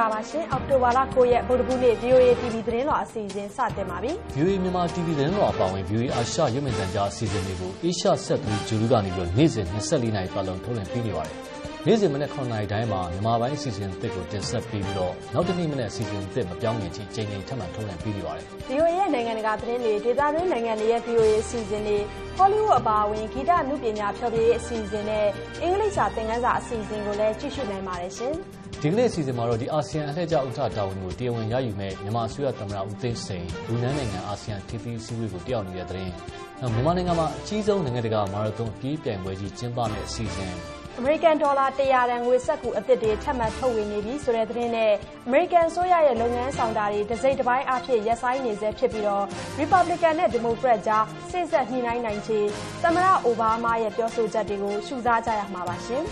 ပါခင်ဗျာမင်္ဂလာပါရှင်အောက်တိုဘာလ9ရက်ဗုဒ္ဓဘူးနေ့ VOA TV သတင်းတော်အစီအစဉ်စတင်ပါပြီ VOA မြန်မာ TV သတင်းတော်အပါအဝင် VOA အာရှရုပ်မြင်သံကြားအစီအစဉ်တွေကို Asia ဆက်သူဂျူလူကနေပြီးတော့နေ့စဉ်24နာရီပတ်လုံးထုတ်လွှင့်ပေးနေပါတယ် နေ့စဉ်မနေ့9နာရီတိုင်းမှာမြန်မာပိုင်းအစီအစဉ်အသစ်ကိုတင်ဆက်ပေးပြီးတော့နောက်တစ်နေ့မနေ့အစီအစဉ်အသစ်မပြောင်းခင်အချိန်ချင်းထပ်မံထုတ်လွှင့်ပေးနေပါတယ် VOA ရဲ့နိုင်ငံတကာသတင်းတွေဒေသတွင်းနိုင်ငံတွေရဲ့ VOA အစီအစဉ်တွေ Hollywood အပါအဝင်ဂီတအမှုပညာဖျော်ဖြေရေးအစီအစဉ်နဲ့အင်္ဂလိပ်စာသင်ခန်းစာအစီအစဉ်ကိုလည်းကြည့်ရှုနိုင်ပါတယ်ရှင်ဒီကနေ့အစီအစဉ်မှာတော့ဒီအာဆီယံအလှည့်ကျဥက္ကဋ္ဌတာဝန်ကိုတရားဝင်ရယူမဲ့မြန်မာအစိုးရသမ္မတဦးသိန်းစိန်လူနန်းနိုင်ငံအာဆီယံထိပ်သီးအစည်းအဝေးကိုတက်ရောက်နေတဲ့တဲ့ရင်နောက်မြန်မာနိုင်ငံမှာအကြီးဆုံးနိုင်ငံတကာမာရသွန်ပြေးပြိုင်ပွဲကြီးကျင်းပမယ့်အစီအစဉ် အမေရိကန်ဒေါ်လာ100တန်ငွေစက္ကူအသစ်တွေထပ်မံထုတ်ဝေနေပြီဆိုတဲ့သတင်းနဲ့အမေရိကန်ဆိုရရဲ့လုပ်ငန်းဆောင်တာတွေတစ်စိတ်တစ်ပိုင်းအဖြစ်ရက်ဆိုင်နေစေဖြစ်ပြီးတော့ Republican နဲ့ Democrat ကြားစိတ်ဆက်ညှိနှိုင်းနိုင်ချေသမ္မတအိုဘားမားရဲ့ပြောဆိုချက်တွေကိုရှုစားကြရမှာပါရှင်။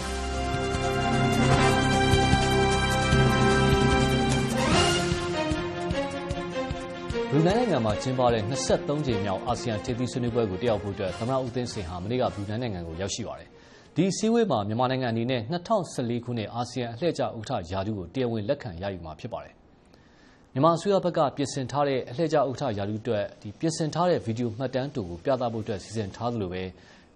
လူနန်းနိုင်ငံမှာကျင်းပတဲ့23ကြိမ်မြောက်အာဆီယံထိပ်သီးဆွေးနွေးပွဲကိုတက်ရောက်ဖို့အတွက်သမ္မတဦးသိန်းစိန်ဟာမနေ့ကလူနန်းနိုင်ငံကိုရောက်ရှိပါတယ်။ ဒီအစည်းအဝေးမှာ မြန်မာနိုင်ငံအနေနဲ့2014ခုနှစ် အာဆီယံအလှည့်ကျဥက္ကဋ္ဌယာဒူးကို တရားဝင်လက်ခံရယူမှာဖြစ်ပါတယ်။မြန်မာအစိုးရဘက်က ပြင်ဆင်ထားတဲ့ အလှည့်ကျဥက္ကဋ္ဌယာဒူးအတွက်ဒီပြင်ဆင်ထားတဲ့ဗီဒီယိုမှတ်တမ်းတူကို ပြသဖို့အတွက်စီစဉ်ထားသလိုပဲ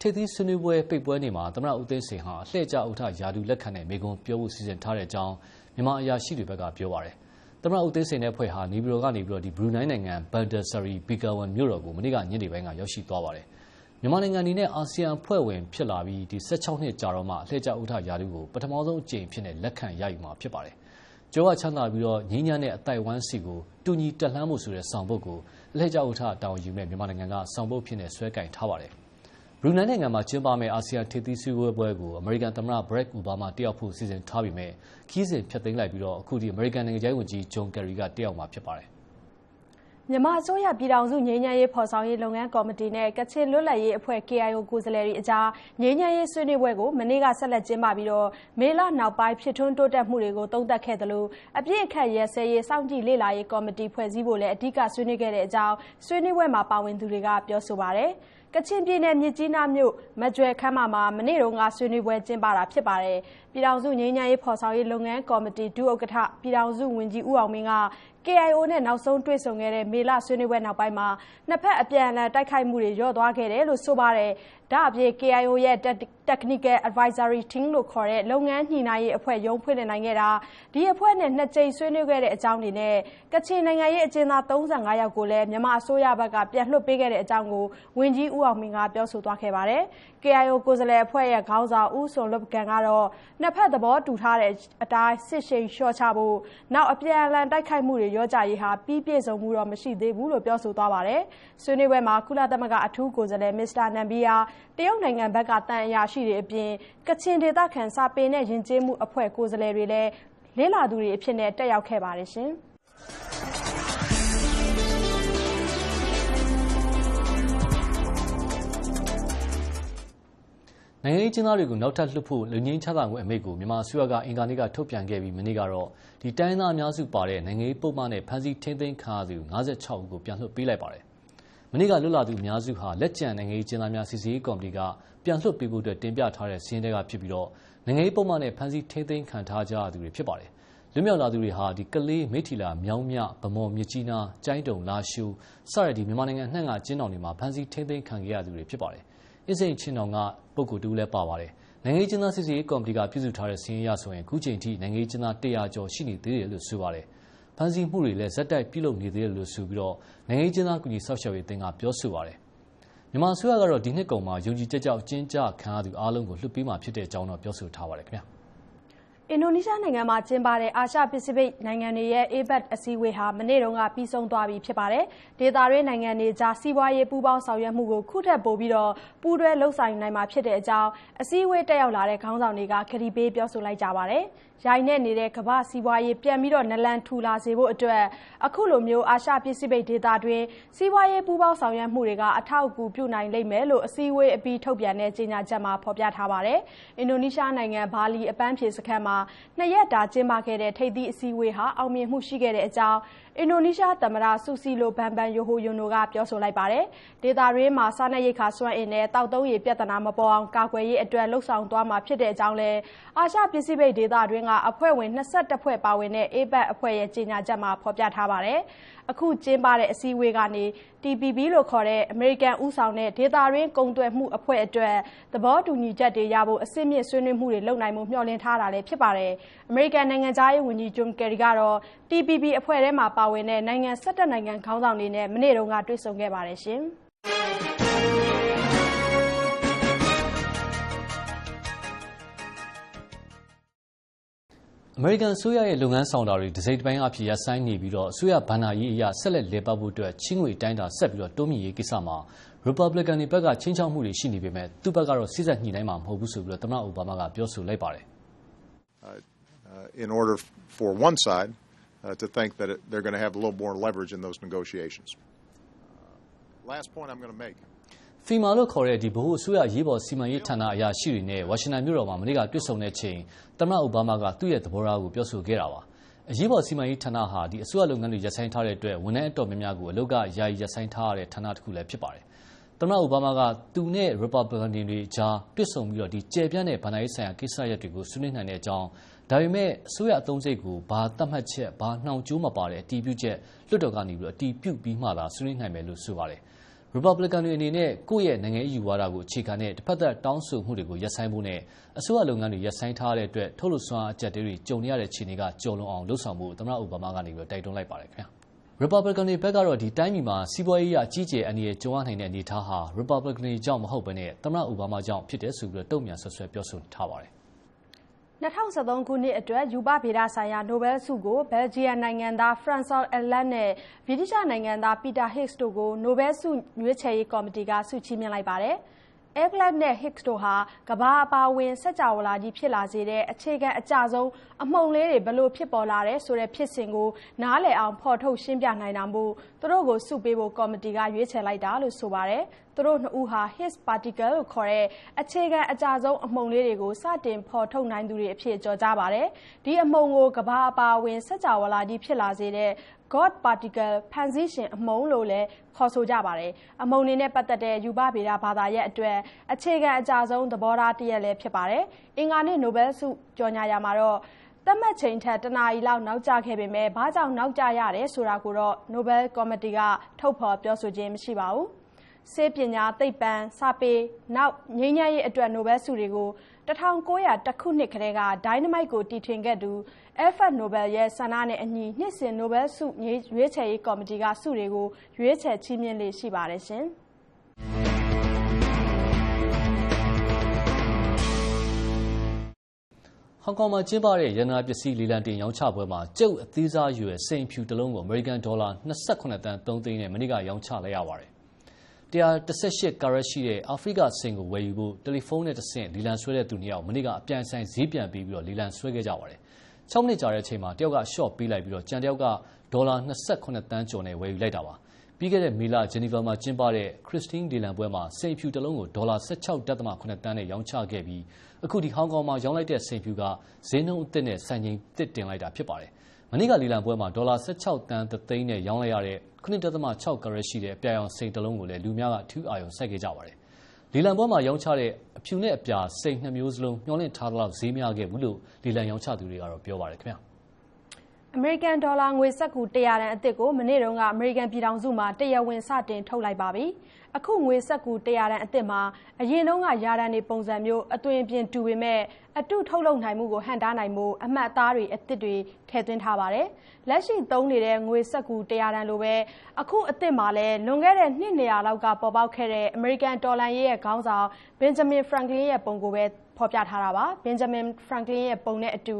ထိပ်သီးဆွေးနွေးပွဲ ပိတ်ပွဲနေမှာ သမ္မတဦးသိန်းစိန်ဟာ အလှည့်ကျဥက္ကဋ္ဌယာဒူးလက်ခံတဲ့ မိကွန်းပြောဖို့ စီစဉ်ထားတဲ့အကြောင်း မြန်မာအရာရှိတွေဘက်ကပြောပါတယ်။သမ္မတဦးသိန်းစိန်နဲ့ဖွဲ့ဟာ နေပြည်တော်ကနေပြီးတော့ဒီဘရူနိုင်းနိုင်ငံဘန်ဒါဆာရီဘီကာဝန်မြို့တော်ကို မနေ့က ညနေပိုင်းက ရောက်ရှိသွားပါတယ်။ မြန်မာနိုင်ငံအနေနဲ့ အာဆီယံဖွဲ့ဝင်ဖြစ်လာပြီးဒီ16နှစ်ကြာတော့မှ အလှည့်ကျဥက္ကဋ္ဌယာဒူးကို ပထမဆုံးအကြိမ်ဖြစ်နေလက်ခံရယူမှာဖြစ်ပါတယ်။ကျောကချမ်းသာပြီးတော့ငင်းညမ်းတဲ့အတိုက်ဝမ်းစီကိုတူညီတက်လှမ်းမှုဆိုတဲ့ ဆောင်ပုဒ်ကို အလှည့်ကျဥက္ကဋ္ဌတောင်းယူမဲ့မြန်မာနိုင်ငံက ဆောင်ပုဒ်ဖြစ်နေဆွဲကင်ထားပါတယ်။ဘရူနိုင်းနိုင်ငံမှာကျင်းပမယ့် အာဆီယံထိပ်သီးစည်းဝေးပွဲကို အမေရိကန်သမ္မတဘရက်အိုဘားမားတက်ရောက်ဖို့ စီစဉ်ထားပြီးမြဲခီးစဉ်ဖျက်သိမ်းလိုက်ပြီးတော့အခုဒီအမေရိကန်နိုင်ငံခြားရေးဝန်ကြီးဂျွန်ကယ်ရီကတက်ရောက်မှာဖြစ်ပါတယ် မြန်မာအစိုးရပြည်ထောင်စုငြိမ်းချမ်းရေးဖော်ဆောင်ရေးလုပ်ငန်းကော်မတီနဲ့ကချင်လွတ်လပ်ရေးအဖွဲ့ KIO ကိုယ်စားလှယ်တွေအကြားငြိမ်းချမ်းရေးဆွေးနွေးပွဲကိုမနေ့ကဆက်လက်ကျင်းပပြီးတော့မေလနောက်ပိုင်းဖြစ်ထွန်းတိုးတက်မှုတွေကိုသုံးသပ်ခဲ့တယ်လို့အပြည့်အခက်ရဲစဲရေးစောင့်ကြည့်လေ့လာရေးကော်မတီဖွဲ့စည်းဖို့လည်းအဓိကဆွေးနွေးခဲ့တဲ့အကြောင်းဆွေးနွေးပွဲမှာပါဝင်သူတွေကပြောဆိုပါတယ်။ ကချင်ပြည်နယ်မြစ်ကြီးနားမြို့မကြွယ်ခမ်းမမှာမနေ့တုန်းကဆွေးနွေးပွဲကျင်းပတာဖြစ်ပါတယ်။ပြည်ထောင်စုငြိမ်းချမ်းရေးဖော်ဆောင်ရေးလုပ်ငန်းကော်မတီဒုဥက္ကဋ္ဌပြည်ထောင်စုဝန်ကြီးဦးအောင်မင်းက KIO နဲ့နောက်ဆုံးတွေ့ဆုံခဲ့တဲ့မေလဆွေးနွေးပွဲနောက်ပိုင်းမှာနှစ်ဖက်အပြန်အလှန်တိုက်ခိုက်မှုတွေညော့သွားခဲ့တယ်လို့ဆိုပါတယ်။ ဒါအပြင် KIO ရဲ့ Technical Advisory Team လို့ခေါ်တဲ့လုပ်ငန်းညှိနှိုင်းရေးအဖွဲ့ရုံးဖွင့်လှစ်နိုင်ခဲ့တာဒီအဖွဲ့နဲ့နှစ်ကြိမ်ဆွေးနွေးခဲ့တဲ့အကြောင်းတွေနဲ့ကချင်နိုင်ငံရေးအကျဉ်းသား35ယောက်ကိုလည်းမြန်မာအစိုးရဘက်ကပြန်လွှတ်ပေးခဲ့တဲ့အကြောင်းကိုဝန်ကြီးဦးအောင်မင်းကပြောဆိုသွားခဲ့ပါတယ်။ KIO ကိုယ်စားလှယ်အဖွဲ့ရဲ့ခေါင်းဆောင်ဦးစွန်လွတ်ကန်ကတော့နှစ်ဖက်သဘောတူထားတဲ့အတိုင်းစစ်ရှိန်လျှော့ချဖို့နောက်အပြန်အလှန်တိုက်ခိုက်မှုတွေရောကြရေးဟာပြီးပြည့်စုံမှုတော့မရှိသေးဘူးလို့ပြောဆိုသွားပါတယ်။ဆွေးနွေးပွဲမှာကုလသမဂ္ဂအထူးကိုယ်စားလှယ်မစ္စတာနမ်ဘီယာတရုတ်နိုင်ငံဘက်ကတန်အရာရှိတွေအပြင် ကချင်ဒေသခံစာပေနဲ့ယဉ်ကျေးမှုအဖွဲ့ ကိုယ်စားလှယ်တွေလည်း လေ့လာသူတွေအဖြစ်နဲ့တက်ရောက်ခဲ့ပါတယ်ရှင်။နိုင်ငံရေးကျင်းသားတွေကို နောက်ထပ်လွှတ်ဖို့လူငင်းချသာငွေအမိတ်ကို မြန်မာအစိုးရက အင်ကာနေ့က ထုတ်ပြန်ခဲ့ပြီး မနေ့ကတော့ဒီတိုင်းသားအများစုပါတဲ့ နိုင်ငံရေးပုံမှန်နဲ့ ဖမ်းဆီးထိန်းသိမ်းခံရသူ56ဦးကို ပြန်လွှတ်ပေးလိုက်ပါတယ်။ မနေ့ကလွတ်လာသူအများစုဟာ လက်ကျန်နိုင်ငံရေးကျင်းသားများစီစီရေးကော်မတီက ပြန်လွှတ်ပေးဖို့အတွက်တင်ပြထားတဲ့စီးရင်တွေကဖြစ်ပြီးတော့နိုင်ငံရေးပုံမှန်နဲ့ ဖမ်းဆီးထိန်းသိမ်းခံထားကြရသူတွေ ဖြစ်ပါတယ်။လွတ်မြောက်လာသူတွေဟာဒီကလေး မိထီလာ မြောင်းမြဗမော် မြကြီးနား ကျိုင်းတုံ လာရှူစတဲ့ဒီမြန်မာနိုင်ငံအနှံ့ကကျင်းတော်တွေမှာ ဖမ်းဆီးထိန်းသိမ်းခံခဲ့ရသူတွေ ဖြစ်ပါတယ်။အင်းစိန်ချင်းတော်က ပုဂ္ဂိုလ်တူလည်း ပါပါတယ်။နိုင်ငံရေးကျင်းသားစစ်စေးကော်မတီက ပြုစုထားတဲ့စီးရင်ရဆိုရင် အခုချိန်ထိ နိုင်ငံရေးကျင်းသား100ကျော် ရှိနေသေးတယ်လို့ ဆိုပါတယ်။ ဖမ်းဆီးမှုတွေလည်းဇက်တိုက်ပြုလုပ်နေသေးတယ်လို့ဆိုပြီးတော့နိုင်ငံရေးကျင်းသား ကူညီဆောက်ရှောက်ရေးအသင်းက ပြောဆိုပါတယ်။မြန်မာအစိုးရကတော့ ဒီနှစ်ကုန်မှာ ယုံကြည်ချက်ကြောင့်ကျင်းကြခံရသူအားလုံးကို လွှတ်ပေးမှာဖြစ်တဲ့အကြောင်းတော့ပြောဆိုထားပါတယ်ခင်ဗျာ။ အင်ဒိုနီးရှားနိုင်ငံမှာကျင်းပတဲ့ အာရှပစိဖိတ်နိုင်ငံတွေရဲ့ APEC အစည်းအဝေးဟာ မနေ့တုန်းက ပြီးဆုံးသွားပြီဖြစ်ပါတယ်။ဒေသတွင်းနိုင်ငံတွေကြား စီးပွားရေးပူးပေါင်းဆောင်ရွက်မှုကို ခုထပ်ပိုပြီးတော့ပူးတွဲလှုပ်ဆောင်နိုင်မှာဖြစ်တဲ့အကြောင်း အစည်းအဝေးတက်ရောက်လာတဲ့ ခေါင်းဆောင်တွေကခရီးပေးပြောဆိုလိုက်ကြပါတယ်။ရိုင်းနဲ့နေတဲ့ ကမ္ဘာစီးပွားရေး ပြန်ပြီးတော့နလန်ထူလာစေဖို့အတွက် အခုလိုမျိုး အာရှပစိဖိတ်ဒေသတွင်း စီးပွားရေးပူးပေါင်းဆောင်ရွက်မှုတွေက အထောက်အကူပြုနိုင်လိမ့်မယ်လို့ အစည်းအဝေးအပြီး ထုတ်ပြန်တဲ့ ကြေညာချက်မှာ ဖော်ပြထားပါတယ်။အင်ဒိုနီးရှားနိုင်ငံ ဘာလီအပန်းဖြေစခန်းမှာနှစ်ရက်တာ ကျင်းပခဲ့တဲ့ ထိပ်သီးအစည်းအဝေးဟာ အောင်မြင်မှုရှိခဲ့တဲ့အကြောင်းအင်ဒိုနီးရှားသမ္မတဆူစီလိုဘန်ဘန်ယိုဟိုယွန်နိုကပြောဆိုလိုက်ပါတယ်။ဒေသတွင်းမှာစားနပ်ရိက္ခာစွမ်းအင်နဲ့တောက်သုံးရေပြဿနာမပေါ်အောင်ကာကွယ်ရေးအတွက်လှုံ့ဆော်သွားမှာဖြစ်တဲ့အကြောင်းလည်းအာရှပစိဖိတ်ဒေသတွင်းကအဖွဲ့ဝင်22ဖွဲ့ပါဝင်တဲ့ APEC အဖွဲ့ရဲ့ကြေညာချက်မှာဖော်ပြထားပါတယ်။အခုကျင်းပတဲ့အစည်းအဝေးကနေ TPP လို့ခေါ်တဲ့အမေရိကန်ဦးဆောင်တဲ့ဒေသတွင်းကုန်သွယ်မှုအဖွဲ့အတွက်သဘောတူညီချက်တွေရဖို့အဆင့်မြင့်ဆွေးနွေးမှုတွေလုပ်နိုင်မှုမျှော်လင့်ထားတာလည်းဖြစ်ပါတယ်။အမေရိကန်နိုင်ငံသားရေးဝန်ကြီးဂျွန်ကယ်ရီကတော့ TPP အဖွဲ့ထဲမှာပါဝင်တဲ့နိုင်ငံ17နိုင်ငံခေါင်းဆောင်တွေနဲ့မနေ့တုန်းကတွေ့ဆုံခဲ့ပါတယ်ရှင်။အမေရိကန်အစိုးရရဲ့လုပ်ငန်းဆောင်တာတွေတစိမ့်တစ်ပိုင်းအဖြစ်ရပ်ဆိုင်းနေပြီးတော့အစိုးရဘဏ္ဍာရေးအရာဆက်လက်လည်ပတ်ဖို့အတွက်ချင်းငွေတိုင်းတာဆက်ပြီးတော့တိုးမြင့်ရေးကိစ္စမှာ Republican တွေဘက်ကချင်းချောက်မှုတွေရှိနေပေမဲ့သူ့ဘက်ကတော့စစ်ဆက်ညှိနှိုင်းမှာမဟုတ်ဘူးဆိုပြီးတော့သမ္မတအိုဘားမားကပြောဆိုလိုက်ပါတယ် in order for one side uh, to think that it, they're going to have a little more leverage in those negotiations. Uh, last point I'm going to make. ဖီမာလို့ခေါ်တဲ့ဒီဗဟိုအစိုးရရေးပေါ်စီမံရေးဌာနအရာရှိတွေနဲ့ဝါရှင်တန်မြို့တော်မှာမနေ့ကတွေ့ဆုံတဲ့ချိန်သမ္မတအိုဘားမားကသူ့ရဲ့သဘောထားကိုပြောဆိုခဲ့တာပါအရေးပေါ်စီမံရေးဌာနဟာဒီအစိုးရလုပ်ငန်းတွေရပ်ဆိုင်းထားတဲ့အတွက်ဝန်ထမ်းအတော်များများကိုအလုပ်ကယာယီရပ်ဆိုင်းထားရတဲ့ဌာနတစ်ခုလည်းဖြစ်ပါတယ် သမ္မတ အိုဘားမားက သူနဲ့ Republican တွေကြား တွေ့ဆုံပြီးတော့ဒီကျေပြန့်တဲ့ဗန်နာရေးဆိုင်ရာ ကိစ္စရပ်တွေကို ဆွေးနွေးနိုင်တဲ့အကြောင်း ဒါပေမဲ့ အစိုးရအသုံးစိတ်ကို ဘာသတ်မှတ်ချက် ဘာနှောင်ကြိုးမပါတဲ့ အတီးပြုချက် လွှတ်တော်ကနေပြီးတော့အတီးပြုပြီးမှသာ ဆွေးနွေးနိုင်မယ်လို့ ဆိုပါတယ်။ Republican တွေအနေနဲ့ ကိုယ့်ရဲ့ နိုင်ငံရေးယူဝါဒကို အခြေခံတဲ့တစ်ဖက်သက်တောင်းဆိုမှုတွေကို ရပ်ဆိုင်းဖို့နဲ့ အစိုးရလုပ်ငန်းတွေ ရပ်ဆိုင်းထားတဲ့အတွက် ထုတ်လုပ်စွမ်းအကြက်တွေ ကြုံရတဲ့ခြေနေကကြော်လွန်အောင်လှုပ်ဆောင်မှုသမ္မတ အိုဘားမားကနေပြီးတိုက်တွန်းလိုက်ပါတယ် ခင်ဗျာ Republican တွေဘက်ကတော့ဒီတိုင်းပြည်မှာ စီးပွားရေးအကြီးကျယ်အနေနဲ့ကြုံရနိုင်တဲ့အနေအထားဟာ Republican တွေကြောင့်မဟုတ်ဘဲနဲ့သမ္မတအိုဘားမားကြောင့်ဖြစ်တယ်ဆိုပြီးတော့တုံ့ပြန်ဆွဆွဲပြောဆိုထားပါတယ်2013ခုနှစ်အတွက်ယူပဗေဒဆိုင်ရာ နိုဘယ်ဆုကို ဘယ်လ်ဂျီယံနိုင်ငံသားဖရန်ဆော့အလတ်နဲ့ ဗြိတိရှနိုင်ငံသားပီတာဟစ်စ်တို့ကို နိုဘယ်ဆုရွေးချယ်ရေးကော်မတီက ဆုချီးမြှင့်လိုက်ပါတယ်။ Egglet နဲ့ Higgs တို့ဟာကဘာအပါဝင်စက်ကြဝဠာကြီးဖြစ်လာစေတဲ့အခြေခံအကြဆုံးအမှုန်လေးတွေဘလို့ဖြစ်ပေါ်လာတဲ့ဆိုတဲ့ဖြစ်စဉ်ကိုနားလည်အောင်ဖော်ထုတ်ရှင်းပြနိုင်တာမို့ သူတို့ကိုစုပေးဖို့ကော်မတီကရွေးချယ်လိုက်တာလို့ဆိုပါတယ်။သူတို့နှစ်ဦးဟာ Higgs particle လို့ခေါ်တဲ့အခြေခံအကြဆုံးအမှုန်လေးတွေကိုစတင်ဖော်ထုတ်နိုင်သူတွေအဖြစ်ကြော်ကြားပါတယ်။ဒီအမှုန်ကိုကဘာအပါဝင်စက်ကြဝဠာကြီးဖြစ်လာစေတဲ့ God particle ဖန်ဆင်းရှင်အမုံလို့လည်းခေါ်ဆိုကြပါတယ်။အမုံနေနဲ့ပတ်သက်တဲ့ယူပဗေဒဘာသာရဲ့အတွက်အခြေခံအကြဆုံးသဘောထားတစ်ရက်လည်းဖြစ်ပါတယ်။အင်္ဂါနေ့နိုဘယ်ဆုကြော်ညာရာမှာတော့ သတ်မှတ်ချိန်ထက်တနာရီလောက်နောက်ကျခဲ့ပေမဲ့ဘာကြောင့်နောက်ကျရတယ်ဆိုတာကိုတော့နိုဘယ်ကော်မတီကထုတ်ဖော်ပြောဆိုခြင်းမရှိပါဘူး။ဆေးပညာသိပ္ပံစာပေနောက်ငြိမ်းချမ်းရေးအတွက်နိုဘယ်ဆုတွေကို1900ခုနှစ်ကတည်းကဒိုင်းနမိုက်ကိုတီထွင်ခဲ့သူ Alfred Nobel ရဲ့ဆန္ဒနဲ့အညီနှစ်စဉ်နိုဘယ်ဆုရွေးချယ်ရေးကော်မတီကဆုတွေကိုရွေးချယ်ချီးမြှင့်လေ့ရှိပါတယ်ရှင်။ ဟောင်ကောင်မှာကျင်းပတဲ့ရန်နာပစ္စည်း လေလံတင်ရောင်းချပွဲမှာကျုပ်အသေးစားရွယ် စိန်ဖြူတစ်လုံးကို အမေရိကန်ဒေါ်လာ28တန်း3သိန်းနဲ့ မနေ့က ရောင်းချလိုက်ရပါတယ်118ကာရက်ရှိတဲ့အာဖရိကစင်ကို ဝယ်ယူဖို့ တယ်လီဖုန်းနဲ့တဆင့်လီလံဆွဲတဲ့သူနှစ်ယောက် မနေ့က အပြန်ဆိုင် ဈေးပြန်ပြီးပြီးတော့လီလံဆွဲခဲ့ကြပါတယ်6မိနစ်ကြာတဲ့အချိန်မှာ တယောက်က short ပေးလိုက်ပြီးတော့ကြံတယောက်က ဒေါ်လာ28တန်းကျော်နဲ့ ဝယ်ယူလိုက်တာပါ ပြီးခဲ့တဲ့မေလ ဂျနီဗာမှာကျင်းပတဲ့ခရစ်စတင်းလီလံပွဲမှာစိန်ဖြူတစ်လုံးကို ဒေါ်လာ16.8တန်းနဲ့ ရောင်းချခဲ့ပြီး အခုဒီဟောင်ကောင်မှာ ရောင်းလိုက်တဲ့စိန်ဖြူက ဈေးနှုန်းအသစ်နဲ့ စံချိန်သစ်တင်လိုက်တာဖြစ်ပါတယ်မနေ့ကလီလံပွဲမှာ ဒေါ်လာ16တန်းသသိန်းနဲ့ ရောင်းလိုက်ရတဲ့9.6ကရက်ရှိတဲ့အပြာရောင် စိန်တစ်လုံးကိုလည်း လူများက အထူးအာရုံစိုက်ခဲ့ကြပါတယ်လီလံပွဲမှာ ရောင်းချတဲ့ အဖြူနဲ့ အပြာ စိန်နှစ်မျိုးစလုံး မျှော်လင့်ထားသလောက် ဈေးများခဲ့ဘူးလို့လီလံရောင်းချသူတွေကတော့ပြောပါတယ်ခင်ဗျာ အမေရိကန်ဒေါ်လာငွေစက္ကူ100တန်အသစ်ကိုမနေ့တုန်းကအမေရိကန်ပြည်ထောင်စုမှာတရားဝင်စတင်ထုတ်လိုက်ပါပြီ။အခုငွေစက္ကူ100တန်အသစ်မှာအရင်တုန်းကယာတန်တွေပုံစံမျိုးအသွင်ပြင်တူပေမဲ့အတုထုတ်လုပ်နိုင်မှုကိုဟန်တားနိုင်မှုအမှတ်အသားတွေအသစ်တွေထည့်သွင်းထားပါတယ်။လက်ရှိသုံးနေတဲ့ငွေစက္ကူ100တန်လိုပဲအခုအသစ်မှာလည်းလွန်ခဲ့တဲ့နှစ်200လောက်ကပေါ်ပေါက်ခဲ့တဲ့အမေရိကန်ဒေါ်လာရေးရဲ့ခေါင်းဆောင်ဘင်ဂျမင်ဖရန်ကလင်ရဲ့ပုံကိုပဲ ဖော်ပြထားတာပါဘင်ဂျမင်ဖရန်ကလင်ရဲ့ပုံနဲ့အတူ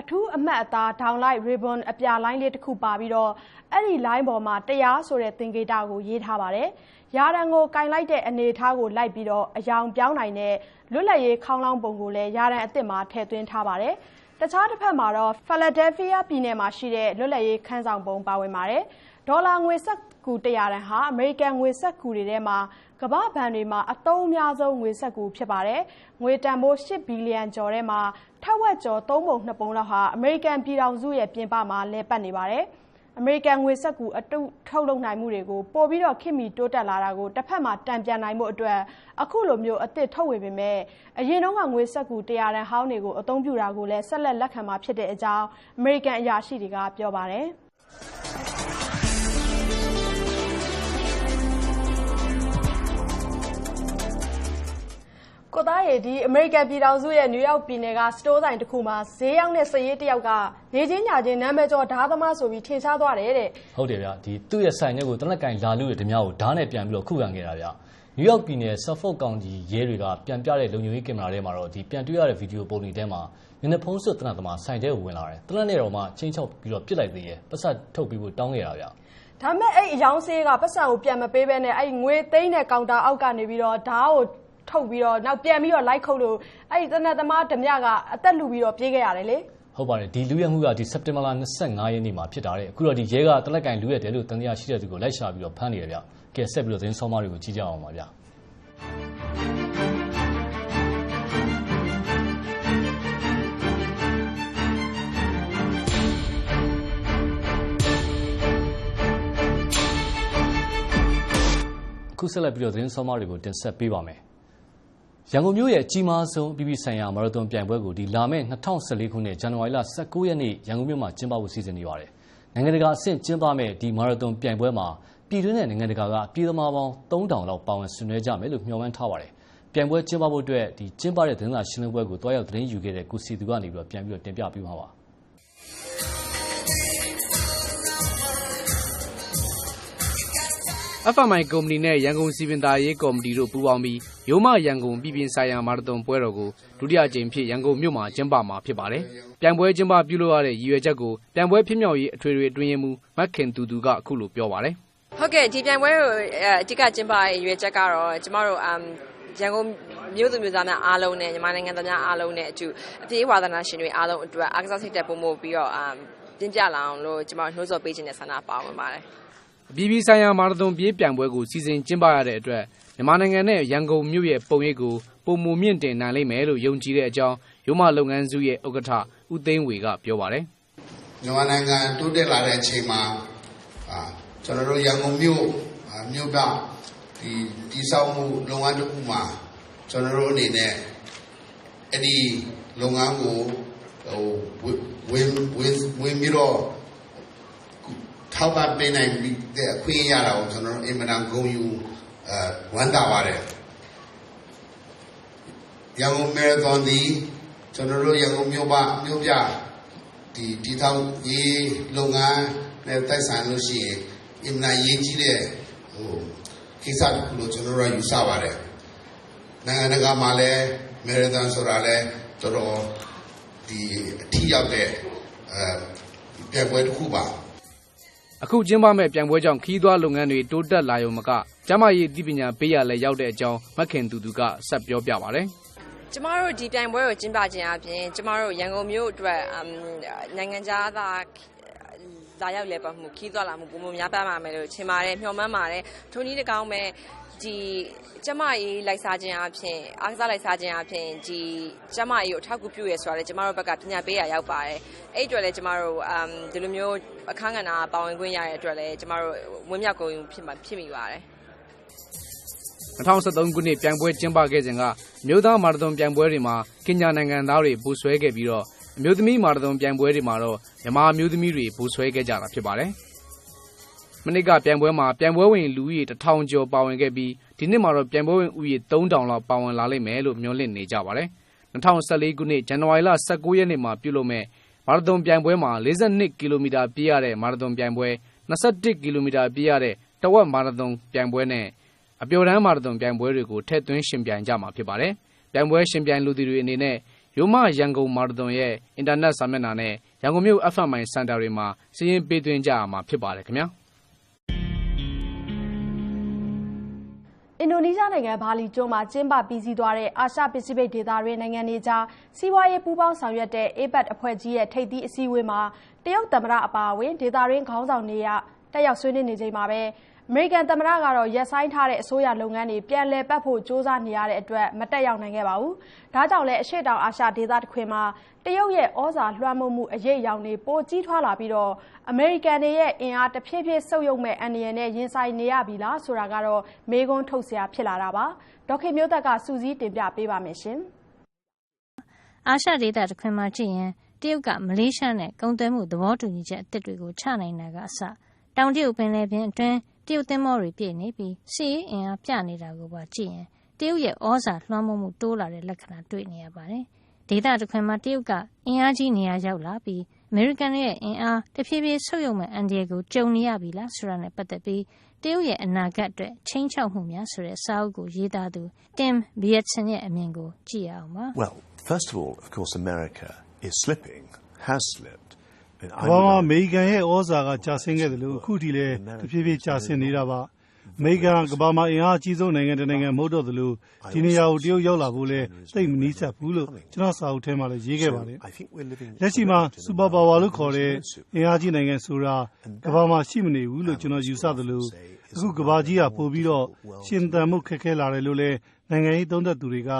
အထူးအမှတ်အသား ဒေါင်လိုက် ribbon အပြာလိုင်းလေးတစ်ခုပါပြီးတော့ အဲ့ဒီ line ပေါ်မှာ တရားဆိုတဲ့ သင်္ကေတကို ရေးထားပါတယ် ရာဒန်ကိုကင်လိုက်တဲ့ အနေအထားကိုလိုက်ပြီးတော့အယောင်ပြောင်းနိုင်တဲ့ လွတ်လပ်ရေးခေါင်းလောင်းပုံကိုလည်း ရာဒန်အစ်စ်မှာ ထည့်သွင်းထားပါတယ် တခြားတစ်ဖက်မှာတော့ Philadelphia ပြည်နယ်မှာရှိတဲ့ လွတ်လပ်ရေးခန်းဆောင်ပုံ ပါဝင်ပါတယ် ဒေါ်လာငွေဆက်ကူ100တန်ဟာ အမေရိကန်ငွေဆက်ကူတွေထဲမှာ ကကမ္ဘာဘဏ်တွေမှာအသုံးအများဆုံးငွေစက္ကူဖြစ်ပါတယ်။ငွေတန်ဖိုး၈ဘီလီယံကျော်ထဲမှာထက်ဝက်ကျော်၃ပုံ၂ပုံလောက်ဟာအမေရိကန်ပြည်ထောင်စုရဲ့ပြင်ပမှာလဲပတ်နေပါတယ်။အမေရိကန်ငွေစက္ကူအတုထုတ်လုပ်နိုင်မှုတွေကိုပိုပြီးတော့ခေတ်မီတိုးတက်လာတာကိုတစ်ဖက်မှာတံပြန်နိုင်မှုအတွက်အခုလိုမျိုးအသစ်ထုတ်ဝေပေမဲ့အရင်တုန်းကငွေစက္ကူတရားတန်ဟောင်းတွေကိုအသုံးပြုတာကိုလည်းဆက်လက်လက်ခံမှာဖြစ်တဲ့အကြောင်းအမေရိကန်အရာရှိတွေကပြောပါတယ်။ ကိုသားရေဒီအမေရိကန်ပြည်ထောင်စုရဲ့နယူးယောက်ပြည်နယ်ကစတိုးဆိုင်တစ်ခုမှာဈေးရောက်တဲ့စရေးတယောက်ကနေချင်းညာချင်းနာမည်ကျော်ဓာသမားဆိုပြီးထင်ရှားသွားတယ်တဲ့ဟုတ်တယ်ဗျဒီသူ့ရဲ့ဆိုင်ထဲကိုတနက်ကင်လာလူတွေဓမြကိုဓာတ်နဲ့ပြန်ပြီးတော့ခုခံခဲ့တာဗျနယူးယောက်ပြည်နယ် Suffolk County ရဲတွေကပြန်ပြတဲ့လုံခြုံရေးကင်မရာထဲမှာတော့ဒီပြန်တွေ့ရတဲ့ဗီဒီယိုပုံတွေထဲမှာမျက်နှာဖုံးစွပ်တနတ်သမားဆိုင်ထဲကိုဝင်လာတယ်တနတ်နဲ့တော့မှချင်းချောက်ပြီးတော့ပြစ်လိုက်သေးရဲ့ပတ်ဆက်ထုတ်ပြီးဖို့တောင်းခဲ့တာဗျဒါပေမဲ့အဲ့အယောင်ဆေးကပတ်စံကိုပြန်မပေးဘဲနဲ့အဲ့ငွေသိန်းတဲ့ကောင်တာအောက်ကနေပြီးတော့ဓာတ်ကို ထုတ်ပြီးတော့နောက်ပြန်ပြီးတော့ လိုက်ခုတ်လို့အဲ့ဒီတနတ်သမားဓမြကအသက်လူပြီးတော့ပြေးခဲ့ရတယ်လေဟုတ်ပါတယ်ဒီလူရဲမှုကဒီစက်တင်ဘာလ25ရက်နေ့မှာဖြစ်တာတဲ့အခုတော့ဒီရဲကတလက်ကင်လူရဲတယ်လို့တန်တရားရှိတဲ့သူကိုလိုက်ရှာပြီးတော့ဖမ်းနေတယ်ဗျကဲဆက်ပြီးတော့သတင်းဆောင်းပါးတွေကိုကြည့်ကြအောင်ပါဗျအခုဆက်လက်ပြီးတော့သတင်းဆောင်းပါးတွေကိုတင်ဆက်ပေးပါမယ်။ ရန်ကုန်မြို့ရဲ့အကြီးမားဆုံးအပြည်ပြည်ဆိုင်ရာမာရသွန်ပြိုင်ပွဲကိုဒီလာမယ့်2014ခုနှစ်ဇန်နဝါရီလ19ရက်နေ့ရန်ကုန်မြို့မှာကျင်းပဖို့စီစဉ်နေပါတယ်။နိုင်ငံတကာအဆင့်ကျင်းပမယ့်ဒီမာရသွန်ပြိုင်ပွဲမှာပြည်တွင်းနဲ့နိုင်ငံတကာကအပြည်သမားပေါင်း3000လောက်ပါဝင်ဆင်နွှဲကြမယ်လို့မျှော်မှန်းထားပါတယ်။ပြိုင်ပွဲကျင်းပဖို့အတွက်ဒီကျင်းပတဲ့သတင်းစာရှင်းလင်းပွဲကိုတွားရောက်သတင်းယူခဲ့တဲ့ကုစီသူကနေပြီးတော့ပြန်ပြီးတော့တင်ပြပေးမှာပါ။ FMI ကုမ္ပဏီနဲ့ရန်ကုန်စီပင်သာရေးကော်မတီတို့ပူးပေါင်းပြီးရိုးမရန်ကုန်ပြည်ပင်ဆိုင်ရာမာရသွန်ပွဲတော်ကိုဒုတိယအကြိမ်ဖြစ်ရန်ကုန်မြို့မှာကျင်းပမှာဖြစ်ပါတယ်။ပြိုင်ပွဲကျင်းပပြုလုပ်ရတဲ့ရည်ရွယ်ချက်ကိုပြိုင်ပွဲဖြစ်မြောက်ရေးအထွေထွေအတွင်းရေးမှူးမတ်ခင်တူတူကအခုလိုပြောပါတယ်ဟုတ်ကဲ့ဒီပြိုင်ပွဲကိုအဲအဓိကကျင်းပရဲ့ရွေးချက်ကတော့ကျမတို့အမ်ရန်ကုန်မြို့သူမြို့သားများအားလုံးနဲ့မြန်မာနိုင်ငံသားများအားလုံးနဲ့အတူအပြေးဝါသနာရှင်တွေအားလုံးအတွက်အားကစားစိတ်တက်ပုံမှုပြီးတော့အမ်ပြင်းပြလာအောင်လို့ကျမတို့နှိုးဆော်ပေးခြင်းနဲ့ဆန္ဒပါဝင်ပါတယ်။ အပြည်ပြည်ဆိုင်ရာမာရသွန်ပြေးပြိုင်ပွဲကိုစီစဉ်ကျင်းပရတဲ့အတွက်မြန်မာနိုင်ငံနဲ့ရန်ကုန်မြို့ရဲ့ပုံရိပ်ကိုပုံမူမြင့်တင်နိုင်လိမ့်မယ်လို့ယုံကြည်တဲ့အကြောင်းရိုးမလုပ်ငန်းစုရဲ့ဥက္ကဋ္ဌဦးသိန်းဝေကပြောပါတယ်မြန်မာနိုင်ငံတိုးတက်လာတဲ့အချိန်မှာအာကျွန်တော်တို့ရန်ကုန်မြို့အာမြို့ကဒီဒီဆောင်မှုလုပ်ငန်းတစ်ခုမှာကျွန်တော်တို့အနေနဲ့အဲ့ဒီလုပ်ငန်းကိုဟိုဝင်ဝင်ဝင်ပြီးတော့ ထောက်ပံ့ပေးနိုင်ပြီးတဲ့အခွင့်အရေးရတာကိုကျွန်တော်တို့အင်မတန်ဂုဏ်ယူအဲဝမ်းသာပါတယ်ရန်ကုန်မဲရသွန်ဒီကျွန်တော်တို့ရန်ကုန်မြို့ပမြို့ပြဒီဒီထောင်ရေးလုပ်ငန်းနဲ့တိုက်ဆိုင်လို့ရှိရင်အင်မတန်ရေးကြီးတဲ့ဟိုကိစ္စတစ်ခုလို့ကျွန်တော်တို့ယူဆပါတယ်နိုင်ငံတကာမှာလည်းမေရသန်ဆိုတာလည်းတော်တော်ဒီအထီးရောက်တဲ့အဲပြပွဲတစ်ခုပါ။ အခုကျင်းပမဲ့ပြိုင်ပွဲကြောင့်ခီးသွွားလုပ်ငန်းတွေတိုးတက်လာရုံမကကျမရေးအသိပညာပေးရလဲရောက်တဲ့အကြောင်းမတ်ခင်တူတူကဆက်ပြောပြပါတယ်။ကျမတို့ဒီပြိုင်ပွဲကိုကျင်းပခြင်းအပြင်ကျမတို့ရန်ကုန်မြို့အတွက်အမ်နိုင်ငံခြားသားလာရောက်လဲပတ်မှုခီးသွားလာမှုပုံမများပန်းပါမယ်လို့ထင်ပါတယ်မျှော်မှန်းပါတယ်ထိုနည်းတကောင်းပဲ ဒီကျမရေးလိုက်စားခြင်းအပြင်အားကစားလိုက်စားခြင်းအပြင်ဒီကျမရေးကိုအထောက်အကူပြုရဲဆိုတာလေကျမတို့ဘက်ကပညာပေးရရောက်ပါတယ်အဲ့အတွက်လည်းကျမတို့အမ်ဒီလိုမျိုးအခန်းကဏ္ဍပါဝင်ခွင့်ရတဲ့အတွက်လည်းကျမတို့ဝင်းမြောက်ကုန်ဖြစ်မှာဖြစ်မိပါတယ်2013ခုနှစ်ပြိုင်ပွဲကျင်းပခဲ့စဉ်ကအမျိုးသားမာရသွန်ပြိုင်ပွဲတွေမှာကင်ညာနိုင်ငံသားတွေပူဆွဲခဲ့ပြီးတော့အမျိုးသမီးမာရသွန်ပြိုင်ပွဲတွေမှာတော့မြန်မာအမျိုးသမီးတွေပူဆွဲခဲ့ကြတာဖြစ်ပါတယ်။ မနစ်ကပြိုင်ပွဲမှာပြိုင်ပွဲဝင်လူဦးရေ1000ကျော်ပါဝင်ခဲ့ပြီးဒီနှစ်မှာတော့ပြိုင်ပွဲဝင်ဦးရေ3000လောက်ပါဝင်လာလိမ့်မယ်လို့မျှော်လင့်နေကြပါတယ်။2014ခုနှစ်ဇန်နဝါရီလ19ရက်နေ့မှာပြုလုပ်မဲ့မာရသွန်ပြိုင်ပွဲမှာ42ကီလိုမီတာပြေးရတဲ့မာရသွန်ပြိုင်ပွဲ21ကီလိုမီတာပြေးရတဲ့တဝက်မာရသွန်ပြိုင်ပွဲနဲ့အပျော်တမ်းမာရသွန်ပြိုင်ပွဲတွေကိုထည့်သွင်းရှင်ပြိုင်ကြမှာဖြစ်ပါတယ်။ပြိုင်ပွဲရှင်ပြိုင်လူသူတွေအနေနဲ့ရိုမရန်ကုန်မာရသွန်ရဲ့အင်တာနက်စာမျက်နှာနဲ့ရန်ကုန်မြို့ FMI စင်တာတွေမှာစီးရင်ပေးသွင်းကြရမှာဖြစ်ပါတယ်ခင်ဗျာ။ အင်ဒိုနီးရှားနိုင်ငံဘာလီကျွန်းမှာကျင်းပပြီးစီးသွားတဲ့အာရှပစိဖိတ်ဒေသတွင်းနိုင်ငံတွေကြားစီးပွားရေးပူးပေါင်းဆောင်ရွက်တဲ့ APEC အဖွဲ့ကြီးရဲ့ထိပ်သီးအစည်းအဝေးမှာတရုတ်သမ္မတအပါအဝင်ဒေသတွင်းခေါင်းဆောင်နေရတက်ရောက်ဆွေးနွေးနေချိန်မှာပဲ အမေရိကန်သမ္မတကတော့ရက်ဆိုင်ထားတဲ့အစိုးရလုပ်ငန်းတွေပြန်လည်ပတ်ဖို့စ조사နေရတဲ့အတွက်မတက်ရောက်နိုင်ခဲ့ပါဘူး။ဒါကြောင့်လည်းအရှိတောင်အာရှဒေသတစ်ခွင်မှာတရုတ်ရဲ့ဩဇာလွှမ်းမိုးမှုအရေးရောင်တွေပိုကြီးထွားလာပြီးတော့အမေရိကန်တွေရဲ့အင်အားတဖြည်းဖြည်းဆုပ်ယုပ်မဲ့အန္တရာယ်နဲ့ရင်ဆိုင်နေရပြီလားဆိုတာကတော့မေးခွန်းထုတ်စရာဖြစ်လာတာပါ။ဒေါက်ခင်မျိုးသက်ကစူးစီးတင်ပြပေးပါမယ်ရှင်။အာရှဒေသတစ်ခွင်မှာကြည့်ရင်တရုတ်ကမလေးရှားနဲ့ကုန်သွယ်မှုသဘောတူညီချက်အသစ်တွေကိုချနိုင်တာကအစတောင်တရုတ်ပင်လယ်ပြင်အတွင်း တရုတ်သင်္ဘောတွေပြည့်နေပြီးစီးရေးအင်အားပြနေတာကိုပါကြည့်ရင်တရုတ်ရဲ့ဩဇာလွှမ်းမိုးမှုတိုးလာတဲ့လက္ခဏာတွေ့နေရပါတယ်။ဒေသတစ်ခွင်မှာတရုတ်ကအင်အားကြီးနေရာရောက်လာပြီးအမေရိကန်ရဲ့အင်အားတဖြည်းဖြည်းဆုပ်ယုပ်မဲ့အန်ဒီယေကိုကြုံနေရပြီလားဆိုတာနဲ့ပတ်သက်ပြီးတရုတ်ရဲ့အနာဂတ်အတွက်ချင်းချောက်မှုများဆိုတဲ့စာအုပ်ကိုရေးသားသူ Tim Beatson ရဲ့အမြင်ကိုကြည့်ရအောင်ပါ။ Well, first of all, of course, America is slipping, has slipped. I mean, ကမ္ဘာမှာအမေရိကန်ရဲ့ဩဇာကကျဆင်းခဲ့တယ်လို့အခုထိလည်း တဖြည်းဖြည်း ကျဆင်းနေတာပါ အမေရိကန်ကကမ္ဘာမှာ အင်အားအကြီးဆုံးနိုင်ငံတစ်နိုင်ငံ မဟုတ်တော့သလို ဒီနေရာကို တရုတ်ရောက်လာဖို့လည်း သိပ်မနီးစပ်ဘူးလို့ ကျွန်တော်စာအုပ်ထဲမှာလည်း ရေးခဲ့ပါတယ် I think we're living လက်ရှိမှာစူပါပါဝါလို့ခေါ်တဲ့ အင်အားကြီးနိုင်ငံဆိုတာ ကမ္ဘာမှာ ရှိမနေဘူးလို့ ကျွန်တော်ယူဆသလို အခုကမ္ဘာကြီးကပို့ပြီးတော့ ရှင်သန်မှုခက်ခဲလာတယ်လို့လည်း နိုင်ငံရေးသုံးသပ်သူတွေက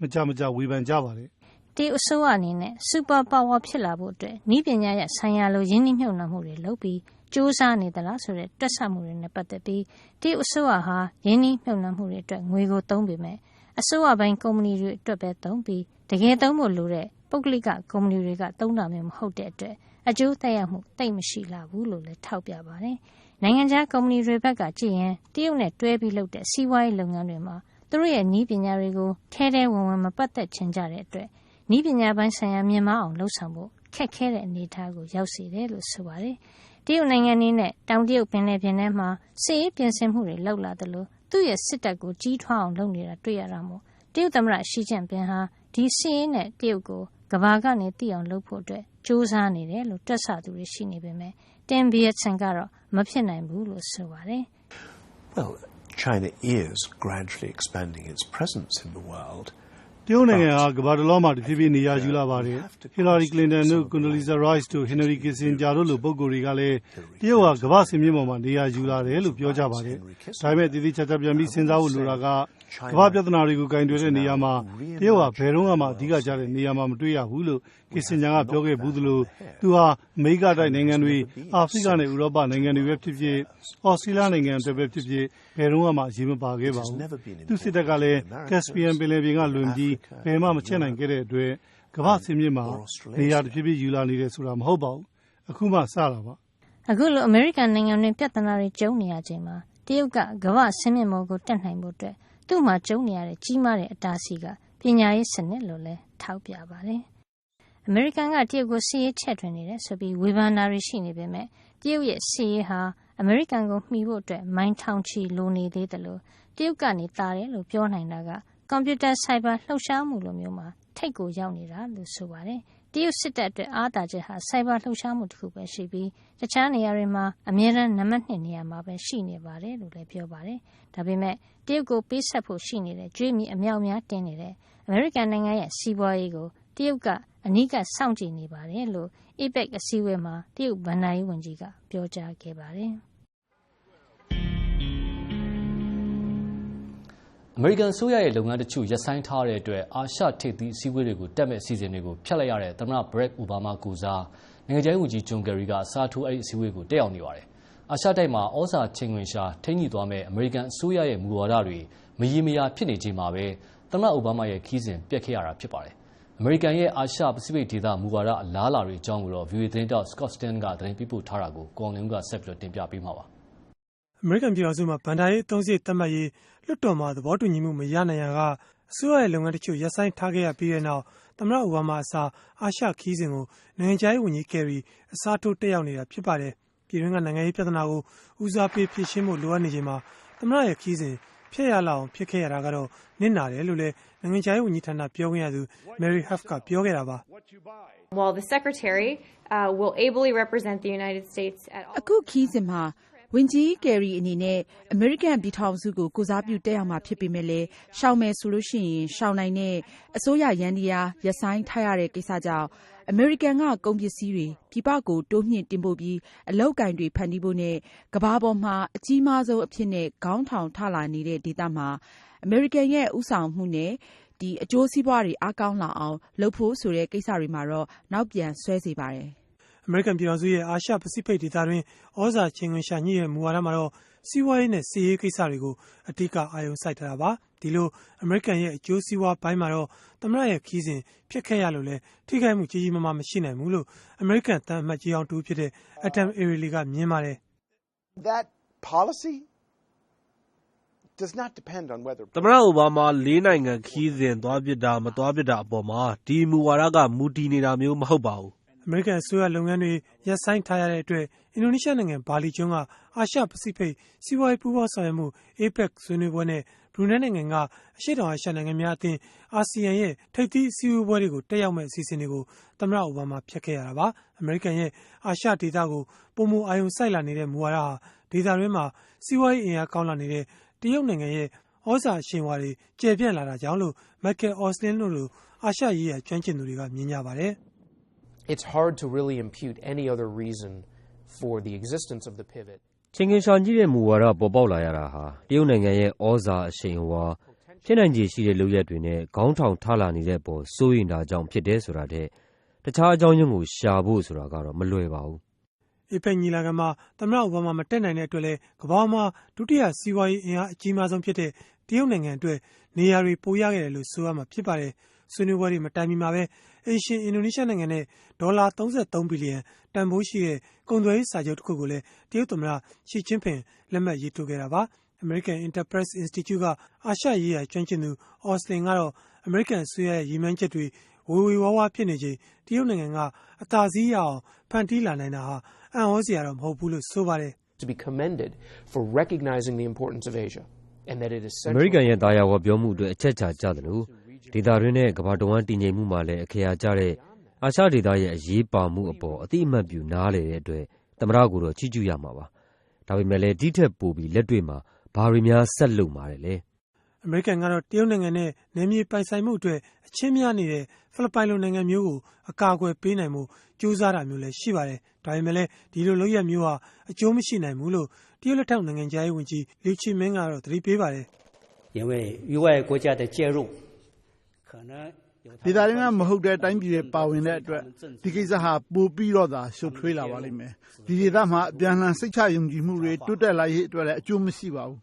မကြမကြဝေဖန်ကြပါတယ် တရုတ်အစိုးရအနေနဲ့စူပါပါဝါဖြစ်လာဖို့အတွက်ဤပညာရဲ့ဆိုင်ရာလို ရင်းနှီးမြှုပ်နှံမှုတွေလုပ်ပြီးစူးစမ်းနေသလားဆိုတဲ့ တွက်ဆမှုတွေနဲ့ ပတ်သက်ပြီး တရုတ်အစိုးရဟာ ရင်းနှီးမြှုပ်နှံမှုတွေအတွက် ငွေကိုသုံးပေမဲ့အစိုးရပိုင်းကုမ္ပဏီတွေအတွက်ပဲသုံးပြီး တကယ်သုံးဖို့လိုတဲ့ ပုဂ္ဂလိက ကုမ္ပဏီတွေက သုံးတာမျိုး မဟုတ်တဲ့အတွက် အကျိုးသက်ရောက်မှုတိတ်မရှိလာဘူးလို့လည်း ထောက်ပြပါတယ်။နိုင်ငံခြားကုမ္ပဏီတွေဘက်ကကြည့်ရင် တရုတ်နဲ့တွဲပြီးလုပ်တဲ့ စီးပွားရေးလုပ်ငန်းတွေမှာ သူတို့ရဲ့ နည်းပညာတွေကို ထဲထဲဝင်ဝင် မပတ်သက်ချင်ကြတဲ့အတွက် နည်းပညာပိုင်းဆိုင်ရာမြင်မအောင်လှုပ်ဆောင်ဖို့ခက်ခဲတဲ့အနေအထားကိုရောက်စေတယ်လို့ဆိုပါတယ်။တရုတ်နိုင်ငံအနေနဲ့တောင်တရုတ်ပင်လယ်ပြင်ထဲမှာစစ်ရေးပြင်ဆင်မှုတွေလုပ်လာသလိုသူ့ရဲ့စစ်တပ်ကိုကြီးထွားအောင်လုပ်နေတာတွေ့ရတာမို့တရုတ်သမ္မတရှီကျင့်ပင်ဟာဒီစစ်ရေးနဲ့တရုတ်ကိုကဘာကနေသိအောင်လုပ်ဖို့အတွက်စူးစမ်းနေတယ်လို့တွက်ဆသူတွေရှိနေပေမဲ့တင်ဘီယက်ဆန်ကတော့မဖြစ်နိုင်ဘူးလို့ဆိုပါတယ်။ Well, China is gradually expanding its presence in the world. တရုတ်နိုင်ငံဟာ ကမ္ဘာတစ်လောမှာ တဖြည်းဖြည်းနေရာယူလာပါတယ် ဟီလာရီကလင်တန်တို့ကွန်ဒိုလီဇာရိုက်စ်တို့ ဟင်နရီကစ်ဆင်ဂျာတို့လို ပုဂ္ဂိုလ်တွေကလည်း တရုတ်ဟာ ကမ္ဘာစင်မြင့်ပေါ်မှာ နေရာယူလာတယ်လို့ ပြောကြပါတယ် ဒါပေမဲ့တည်တည်ချာချာ ပြန်ပြီး စဉ်းစားဖို့လိုတာက ကမ္ဘာပြဿနာတွေကိုကင်တွယ်တဲ့နေရာမှာ တရုတ်ဟာ ဘယ်တော့မှ အဓိကကျတဲ့နေရာမှာ မတွေ့ရဘူးလို့ကစ်ဆင်ဂျာကပြောခဲ့ဘူးသလို သူဟာ အမေရိကတိုက်နိုင်ငံတွေ အာဖရိကနဲ့ ဥရောပနိုင်ငံတွေပဲဖြစ်ဖြစ်အော်စတြေးလျနိုင်ငံတွေပဲဖြစ်ဖြစ် ဘယ်တော့မှရေမပါခဲ့ပါဘူး သူစစ်တပ်ကလည်းကက်စပီယန်ပင်လယ်ပြင်ကလွန်ပြီး ဘယ်မှ မချက်နိုင်ခဲ့တဲ့အတွက် ကမ္ဘာစင်မြင့်မှာ နေရာတစ်ဖြည်းဖြည်း ယူလာနေတယ်ဆိုတာ မဟုတ်ပါဘူး အခုမှ စတာပါ အခုလို အမေရိကန်နိုင်ငံတွင်ပြဿနာတွေ ကြုံနေရချိန်မှာ တရုတ်က ကမ္ဘာဆင်းမြင့်မောကို တက်နိုင်ဖို့အတွက် သူ့မှာကြုံနေရတဲ့ကြီးမားတဲ့အတားအဆီးကပညာရေးစနစ်လို့လည်းထောက်ပြပါတယ်။အမေရိကန်ကတရုတ်ကိုစီးရေးချက်ထွင်နေတယ်ဆိုပြီးဝေဖန်တာတွေရှိနေပေမဲ့တရုတ်ရဲ့စီးရေးဟာအမေရိကန်ကိုမှီဖို့အတွက်မိုင်းထောင်ချီလိုနေသေးတယ်လို့တရုတ်ကနေတာတယ်လို့ပြောနိုင်တာကကွန်ပျူတာဆိုင်ဘာလှုပ်ရှားမှုလိုမျိုးမှာထိတ်ကိုရောက်နေတာလို့ဆိုပါတယ်။ တရုတ်စစ်တပ်အတွက်အားသာချက်ဟာ ဆိုင်ဘာလှုပ်ရှားမှုတစ်ခုပဲရှိပြီး တခြားနေရာတွေမှာ အမြဲတမ်း နံပါတ်2နေရာမှာပဲ ရှိနေပါတယ်လို့လည်း ပြောပါတယ်။ဒါပေမဲ့တရုတ်ကို ပေးဆက်ဖို့ရှိနေတဲ့ကျွေးမီအမြောက်များတင်နေတဲ့ အမေရိကန်နိုင်ငံရဲ့ စီးပွားရေးကို တရုတ်က အနီးကပ်စောင့်ကြည့်နေပါတယ်လို့ APEC အစည်းအဝေးမှာ တရုတ်ဗန်နာရေးဝန်ကြီးက ပြောကြားခဲ့ပါတယ်။ မေရိကန်အစိုးရရဲ့လုပ်ငန်းတချို့ရပ်ဆိုင်းထားတဲ့အတွက်အာရှထိပ်သီးအစည်းအဝေးတွေကိုတက်မဲ့အစီအစဉ်တွေကိုဖျက်လိုက်ရတဲ့သမ္မတဘရက်အိုဘားမားကိုစားနိုင်ငံခြားရေးဝန်ကြီးဂျွန်ကယ်ရီကအစားထိုးအဲ့ဒီအစည်းအဝေးကိုတက်ရောက်နေပါတယ်။အာရှတိုက်မှာဩဇာချိန်ခွင်ရှာထိန်းညှိသွားမဲ့အမေရိကန်အစိုးရရဲ့မူဝါဒတွေမရေမရာဖြစ်နေချိန်မှာပဲသမ္မတအိုဘားမားရဲ့ခီးစဉ်ပြက်ခဲ့ရတာဖြစ်ပါတယ်။အမေရိကန်ရဲ့အာရှပစိဖိတ်ဒေသမူဝါဒအလားအလာတွေအကြောင်းကိုတော့ VOA သတင်းတောက် Scott Stan ကသတင်းပေးပို့ထားတာကိုကိုအောင်လင်းကဆက်ပြီးတင်ပြပေးမှာပါ။ အမေရိကန်ပြည်ထောင်စုမှာဗန်ဒါရေးအသုံးစရိတ် သတ်မှတ်ရေး လွှတ်တော်မှာ သဘောတူညီမှု မရနိုင်ရန်ကအစိုးရရဲ့ လုပ်ငန်းတချို့ ရပ်ဆိုင်းထားခဲ့ရပြီးတဲ့နောက် သမ္မတ အိုဘားမားအစား အာရှခီးစဉ်ကို နိုင်ငံခြားရေးဝန်ကြီးကယ်ရီအစားထိုး တက်ရောက်နေတာ ဖြစ်ပါတယ်။ပြည်တွင်းက နိုင်ငံရေး ပြဿနာကို ဦးစားပေး ဖြေရှင်းဖို့ လိုအပ်နေချိန်မှာ သမ္မတရဲ့ခီးစဉ် ဖျက်ရလောက်အောင် ဖြစ်ခဲ့ရတာကတော့ နစ်နာတယ်လို့လည်း နိုင်ငံခြားရေးဝန်ကြီးဌာန ပြောခွင့်ရသူ Mary Huff က ပြောခဲ့တာပါ။ While the secretary uh, will ably represent the United States at all အခုခီးစဉ်မှာ ဝန်ကြီးကယ်ရီအနေနဲ့ အမေရိကန်ပြည်ထောင်စုကို ကိုစားပြု တက်ရောက်မှာ ဖြစ်ပေမဲ့လည်း ရှောင်မယ်ဆိုလို့ရှိရင် ရှောင်နိုင်တဲ့ အစိုးရရန်တရား ရပ်ဆိုင်းထားရတဲ့ ကိစ္စကြောင့် အမေရိကန်က ကုန်ပစ္စည်းတွေ ပြည်ပကို တိုးမြင့်တင်ပို့ပြီး အလောက်ကင်တွေ ဖန်တီးဖို့နဲ့ကဘာပေါ်မှာ အကြီးမားဆုံးအဖြစ်နဲ့ ခေါင်းထောင်ထလာနေတဲ့ ဒေသမှာ အမေရိကန်ရဲ့ဥဆောင်မှုနဲ့ဒီအကျိုးစီးပွားတွေ အားကောင်းလာအောင် လုပ်ဖို့ဆိုတဲ့ ကိစ္စတွေမှာတော့ နောက်ပြန်ဆွဲစေပါတယ်။ အမေရိကန် ပြည်ထောင်စုရဲ့ အာရှ ပစိဖိတ်ဒေသတွင်းဩဇာချိန်ခွင်ရှာညှိရဲ့ မူဝါဒမှာတော့ စီးပွားရေးနဲ့ စစ်ရေးကိစ္စတွေကို အဓိက အာရုံစိုက်ထားတာပါ ဒီလို အမေရိကန်ရဲ့ အကျိုးစီးပွားပိုင်းမှာတော့ သမ္မတရဲ့ခီးစဉ်ဖြစ်ခဲ့ရလို့လဲထိခိုက်မှု ကြီးကြီးမားမား မရှိနိုင်ဘူးလို့ အမေရိကန်တန်အမတ်ကြီးအောင်တူဖြစ်တဲ့ Adam Arely ကမြင်ပါတယ် That policy does not depend on whether သမ္မတ အိုဘားမားလေးနိုင်ငံခီးစဉ် သွားဖြစ်တာ မသွားဖြစ်တာအပေါ်မှာ ဒီမူဝါဒက မူတည်နေတာမျိုး မဟုတ်ပါဘူး အမေရိကန်အစိုးရလုပ်ငန်းတွေ ရပ်ဆိုင်းထားရတဲ့အတွက် အင်ဒိုနီးရှားနိုင်ငံ ဘာလီကျွန်းက အာရှပစိဖိတ် စီးပွားရေး ပူးပေါင်းဆောင်ရွက်မှု APEC ဆွေးနွေးပွဲနဲ့ ဘရူနိုင်းနိုင်ငံက အရှေ့တောင်အာရှ နိုင်ငံများအသင်းအာဆီယံရဲ့ ထိပ်သီးအစည်းအဝေးပွဲတွေကို တက်ရောက်မဲ့အစီအစဉ်တွေကို သမ္မတ အိုဘားမား ဖျက်ခဲ့ရတာပါ အမေရိကန်ရဲ့ အာရှဒေသကိုပုံမအာယုံစိုက်လာနေတဲ့ မူဝါဒဟာ ဒေသတွင်းမှာ စီးပွားရေး အင်အားကောင်းလာနေတဲ့ တရုတ်နိုင်ငံရဲ့ဩဇာအရှင်ဝါတွေ ကျယ်ပြန့်လာတာကြောင့်လို့ Michael Ostlin တို့လို အာရှရေးရာ ကျွမ်းကျင်သူတွေက မြင်ကြပါတယ် it's hard to really impute any other reason for the existence of the pivot. ချင်းကင်ရှာကြီးတဲ့မူဝါဒပေါ်ပေါက်လာရတာဟာတရုတ်နိုင်ငံရဲ့ဩဇာအရှိန်အဝါဖြစ်နိုင်ခြေရှိတဲ့လုပ်ရက်တွေနဲ့ခေါင်းထောင်ထလာနေတဲ့ပေါ်စိုးရိမ်တာကြောင့်ဖြစ်တယ်ဆိုတာတဲ့တခြားအကြောင်းရင်းကိုရှာဖို့ဆိုတာကတော့မလွယ်ပါဘူးအေပက်ညီလာခံမှာသမ္မတအိုဘားမားမတက်နိုင်တဲ့အတွက်လည်းကမ္ဘာမှာဒုတိယစီးပွားရေးအင်အားအကြီးမားဆုံးဖြစ်တဲ့တရုတ်နိုင်ငံအတွက်နေရာတွေပိုရခဲ့တယ်လို့ဆိုရမှာဖြစ်ပါတယ် ဆွေးနွေးပွဲတွေ မတိုင်မီမှာပဲအေရှင် အင်ဒိုနီးရှားနိုင်ငံနဲ့ ဒေါ်လာ33ဘီလီယံ တန်ဖိုးရှိတဲ့ ကုန်သွယ်ရေးစာချုပ်တစ်ခုကိုလည်း တရုတ်သမ္မတရှီကျင်းပင်လက်မှတ်ရေးထိုးခဲ့တာပါ American Enterprise Institute က အာရှရေးရာ ကျွမ်းကျင်သူ Austin ကတော့ American အစိုးရရဲ့ ရည်မှန်းချက်တွေ ဝေဝေဝါးဝါဖြစ်နေချိန် တရုတ်နိုင်ငံက အသာစီးရအောင် ဖန်တီးလာနိုင်တာဟာ အံ့ဩစရာတော့ မဟုတ်ဘူးလို့ ဆိုပါတယ် to be commended for recognizing the importance of Asia and that it is အမေရိကန်ရဲ့တာယာဝပြောမှုအတွက် အချက်ချာကြတယ်လို့ ဒေသတွင်းနဲ့ ကမ္ဘာတဝန်း တည်ငြိမ်မှုမှာလည်း အခရာကျတဲ့ အာရှဒေသရဲ့ အရေးပါမှုအပေါ် အသိအမှတ်ပြု နားလည်တဲ့အတွက် သမ္မတကိုတော့ ချီးကျူးရမှာပါ။ဒါပေမဲ့လည်း ဒီ့ထက်ပိုပြီး လက်တွေ့မှာ ဘာတွေများ ဆက်လုပ်မှာလဲ။အမေရိကန်ကတော့ တရုတ်နိုင်ငံနဲ့ နယ်မြေပိုင်ဆိုင်မှုအတွက် အချင်းများနေတဲ့ ဖိလစ်ပိုင်လို နိုင်ငံမျိုးကို အကာအကွယ်ပေးနိုင်ဖို့ ကြိုးစားတာမျိုးလည်း ရှိပါတယ်။ဒါပေမဲ့လည်း ဒီလိုလုပ်ရပ်မျိုးဟာ အကျိုးမရှိနိုင်ဘူးလို့ တရုတ်လက်ထောက် နိုင်ငံခြားရေးဝန်ကြီး Liu Zemin က သတိပေးပါတယ်။“တရုတ်ရဲ့ ဒေသရင်းကမဟုတ်တဲ့ တိုင်းပြည်တွေ ပါဝင်တဲ့အတွက် ဒီကိစ္စဟာ ပိုပြီးတော့သာ ရှုပ်ထွေးလာပါလိမ့်မယ် ဒီဒေသမှာ အပြန်အလှန် စိတ်ချယုံကြည်မှုတွေ တိုးတက်လာရေးအတွက်လည်း အကျိုးမရှိပါဘူး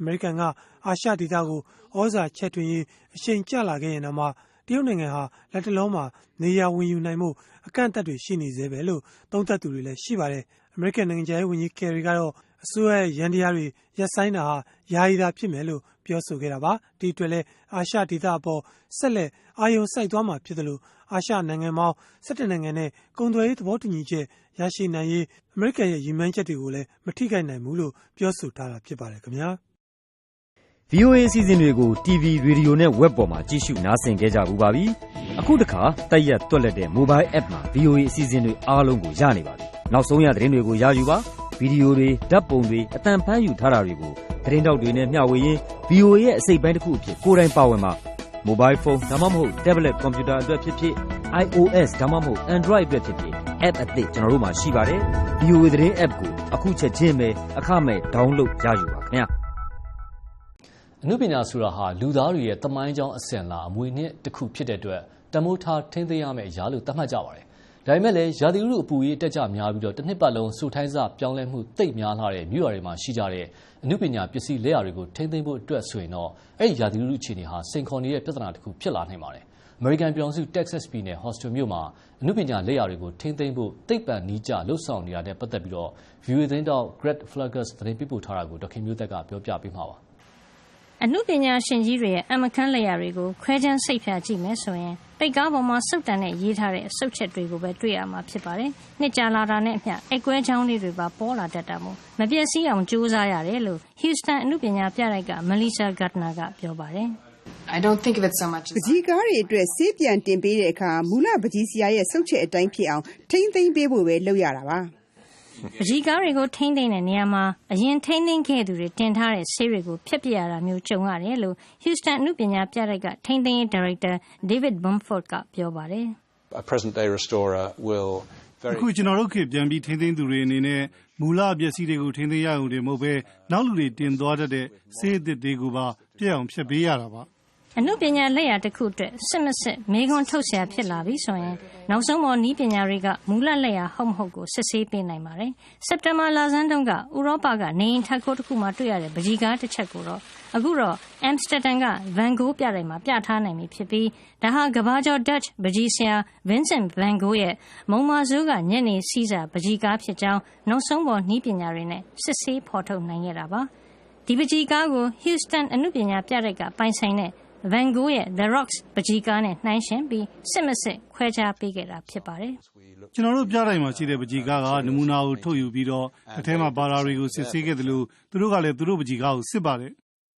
အမေရိကန်က အာရှဒေသကိုဩဇာချက်တွင်ရေး အရှိန်ကျလာခဲ့ရင်တော့မှတရုတ်နိုင်ငံဟာလက်တလုံးမှာ နေရာဝင်ယူနိုင်မှုအကန့်အသတ်တွေ ရှိနေသေးပဲလို့ သုံးသပ်သူတွေလည်း ရှိပါတယ်။အမေရိကန် နိုင်ငံသားရေးဝန်ကြီးကယ်ရီကတော့ အစိုးရရဲ့ရန်တရားတွေ ရပ်ဆိုင်းတာဟာ ယာယီသာဖြစ်မယ်လို့ ပြောဆိုခဲ့တာပါ။ဒီအတွက်လည်း အာရှဒေသအပေါ် ဆက်လက် အာရုံစိုက်သွားမှာ ဖြစ်တယ်လို့အာရှနိုင်ငံပေါင်း၁၇နိုင်ငံနဲ့ ကုန်သွယ်ရေး သဘောတူညီချက် ရရှိနိုင်ရေး အမေရိကန်ရဲ့ ရည်မှန်းချက်တွေကိုလည်း မထိခိုက်နိုင်ဘူးလို့ ပြောဆိုထားတာ ဖြစ်ပါတယ်ခင်ဗျာ။ VOA အစီအစဉ်တွေကို TV, Radio နဲ့ Web ပေါ်မှာ ကြည့်ရှုနားဆင်ကြကြဘူးပါပြီ။အခုတခါတက်ရက်တွက်လက်တဲ့ Mobile App မှာ VOA အစီအစဉ်တွေ အားလုံးကို ရနေပါပြီ။နောက်ဆုံးရ သတင်းတွေကို ရယူပါ။ ဗီဒီယိုတွေဓာတ်ပုံတွေအတန်ဖမ်းယူထားတာတွေကိုသတင်းတောက်တွေနဲ့မျှဝေရင်း VOA ရဲ့အစိတ်ပိုင်းတစ်ခုအဖြစ်ကိုယ်တိုင်ပါဝင်ပါ။ Mobile phone ဒါမှမဟုတ် tablet computer အတွက်ဖြစ်ဖြစ် iOS ဒါမှမဟုတ် Android အတွက်ဖြစ်ဖြစ် app အသစ်ကျွန်တော်တို့မှာရှိပါတယ်။ VOA သတင်း app ကိုအခုချက်ချင်းပဲအခမဲ့ download ရယူပါခင်ဗျာ။အနုပညာဆိုတာဟာလူသားတွေရဲ့တမိုင်းကြောင်းအစဉ်လာအမွေနှစ်တစ်ခုဖြစ်တဲ့အတွက်တမိုးထားထိန်းသိမ်းရမယ့်အရာလို့သတ်မှတ်ကြပါတယ်။ ဒါပေမဲ့လည်းရာသီဥတုအပူရေးတက်ကြများပြီးတော့တစ်နှစ်ပတ်လုံးစူထိုင်းစားပြောင်းလဲမှုတိတ်များလာတဲ့မြို့ရွာတွေမှာရှိကြတဲ့အနုပညာပစ္စည်းလက်ရာတွေကိုထိန်းသိမ်းဖို့အတွက်ဆိုရင်တော့အဲ့ဒီရာသီဥတုအခြေအနေဟာစိန်ခေါ်နေတဲ့ပြဿနာတစ်ခုဖြစ်လာနိုင်ပါတယ်။ American ပြည်ထောင်စု Texas ပြည်နယ် Houston မြို့မှာအနုပညာလက်ရာတွေကိုထိန်းသိမ်းဖို့သိပ္ပံနီးကျလှုပ်ဆောင်နေတာနဲ့ပတ်သက်ပြီးတော့ VOA သတင်းတောက် Greg Flaggers သတင်းပေးပို့ထားတာကိုဒေါခင်မျိုးသက်ကပြောပြပေးမှာပါ။ အမှုပညာရှင်ကြီးတွေရဲ့အမခန်းလက်ရာတွေကို ခွဲခြမ်းစိတ်ဖြာကြည့်မယ်ဆိုရင်တိတ်ကားပေါ်မှာစုပ်တန်နဲ့ရေးထားတဲ့အစုပ်ချက်တွေကိုပဲတွေ့ရမှာဖြစ်ပါတယ်။နှစ်ကြာလာတာနဲ့အမျှအိတ်ကွဲချောင်းလေးတွေပါပေါ်လာတတ်တာမို့မပြည့်စည်အောင်ကြိုးစားရတယ်လို့ Houston အမှုပညာပြတိုက်က Melissa Gardner ကပြောပါတယ်။ I don't think of it so much ပကြီးကားတွေအတွက်ဆေးပြန်တင်ပေးတဲ့အခါမူလပကြီးစရာရဲ့စုပ်ချက်အတိုင်းဖြစ်အောင်ထိမ့်သိမ့်ပေးဖို့ပဲလုပ်ရတာပါ ပကြီးကားတွေကို ထိမ့်သိမ်းတဲ့နေရာမှာ အရင်ထိမ့်သိမ်းခဲ့သူတွေ တင်ထားတဲ့ ဆေးတွေကို ဖျက်ပစ်ရတာမျိုး ကြုံရတယ်လို့ Houston အမှုပညာပြတိုက်က ထိမ့်သိမ်းရေး ဒါရိုက်တာ David Bumford က ပြောပါတယ်။ A present day restorer will အခု ကျွန်တော်တို့ခေတ်ပြန်ပြီး ထိန်းသိမ်းသူတွေအနေနဲ့ မူလပစ္စည်းတွေကို ထိန်းသိမ်းရအောင်တွေမဟုတ်ပဲ နောက်လူတွေ တင်သွားတတ်တဲ့ ဆေးအသစ်တွေကိုပါပြည့်အောင် ဖျက်ပေးရတာပါ အနုပညာလက်ရာတစ်ခုအတွက်စစ်မစစ်မေခွန်းထုတ်เสียဖြစ်လာပြီဆိုရင်နောက်ဆုံးပေါ်ဤပညာတွေကမူလလက်ရာဟုတ်မဟုတ်ကိုစစ်ဆေးပေးနိုင်ပါတယ်။စက်တင်ဘာလဆန်းတုန်းကဥရောပကနေရင်ထက်ခိုးတစ်ခုမှတွေ့ရတဲ့ပကြီးကားတစ်ချက်ကိုတော့အခုတော့အမ်စတာဒန်ကဗန်ဂိုးပြတိုင်းမှာပြထားနိုင်ပြီဖြစ်ပြီးဒါဟာကဘာကျော်ဒတ်ပကြီးဆရာဗင်ဆန်ဗန်ဂိုးရဲ့မုံမာဇိုးကညနေစီးစာပကြီးကားဖြစ်ကြောင်းနောက်ဆုံးပေါ်ဤပညာတွေနဲ့စစ်ဆေးဖော်ထုတ်နိုင်ခဲ့တာပါ။ဒီပကြီးကားကို Houston အမှုပညာပြတိုက်ကပိုင်ဆိုင်တဲ့ Van Gogh ရဲ့ The Rocks ပကြီးကားနဲ့နှိုင်းယှဉ်ပြီးစစ်မစစ်ခွဲခြားပေးခဲ့တာဖြစ်ပါတယ်။ကျွန်တော်တို့ပြတိုင်းမှာရှိတဲ့ပကြီးကားကနမူနာကိုထုတ်ယူပြီးတော့အထဲမှာပါတာတွေကိုစစ်ဆေးခဲ့တယ်လို့သူတို့ကလည်းသူတို့ပကြီးကားကိုစစ်ပါတယ်